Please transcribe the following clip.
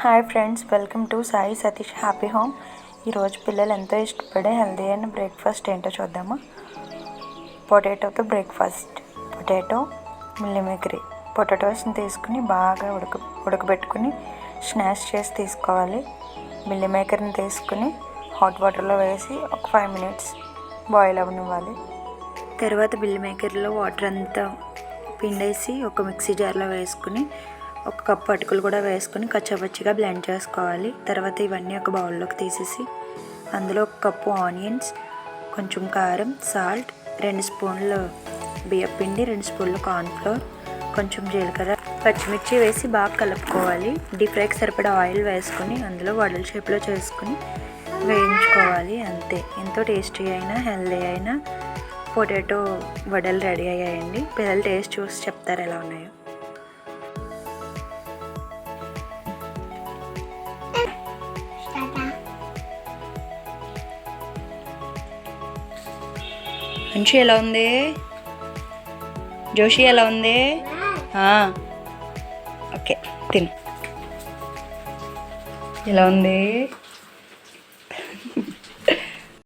Hi friends welcome to Sai Satish happy home. ఈరోజు పిల్లలు ఎంతో ఇష్టపడే హెల్దీ అయిన బ్రేక్ఫాస్ట్ ఏంటో చూద్దామా? పొటాటోతో బ్రేక్ఫాస్ట్. పొటాటో మిల్లిమేకరీ పొటాటోస్ని తీసుకుని బాగా ఉడక ఉడకబెట్టుకుని స్నాష్ చేసి తీసుకోవాలి. మిల్లీ మేకర్ని తీసుకుని హాట్ వాటర్లో వేసి ఒక ఫైవ్ మినిట్స్ బాయిల్ అవ్వనివ్వాలి తర్వాత బిల్లి మేకర్లో వాటర్ అంతా పిండేసి ఒక మిక్సీ జార్లో వేసుకుని ఒక కప్పు అటుకులు కూడా వేసుకొని కచ్చపచ్చిగా బ్లెండ్ చేసుకోవాలి. తర్వాత ఇవన్నీ ఒక బౌల్లోకి తీసేసి అందులో ఒక కప్పు ఆనియన్స్ కొంచెం కారం సాల్ట్ రెండు స్పూన్లు బియ్యం పిండి రెండు స్పూన్లు కార్న్ఫ్లోర్ కొంచెం జీలకర్ర పచ్చిమిర్చి వేసి బాగా కలుపుకోవాలి. డీప్ ఫ్రైకి సరిపడా ఆయిల్ వేసుకొని అందులో వడల షేప్లో చేసుకుని వేయించుకోవాలి అంతే. ఎంతో టేస్టీ అయినా హెల్దీ అయినా పొటాటో వడలు రెడీ అయ్యాయండి. పిల్లలు టేస్ట్ చూసి చెప్తారు ఎలా ఉన్నాయో. మంచి ఎలా ఉంది? జోషి ఎలా ఉంది. ఓకే తిను. ఎలా ఉంది?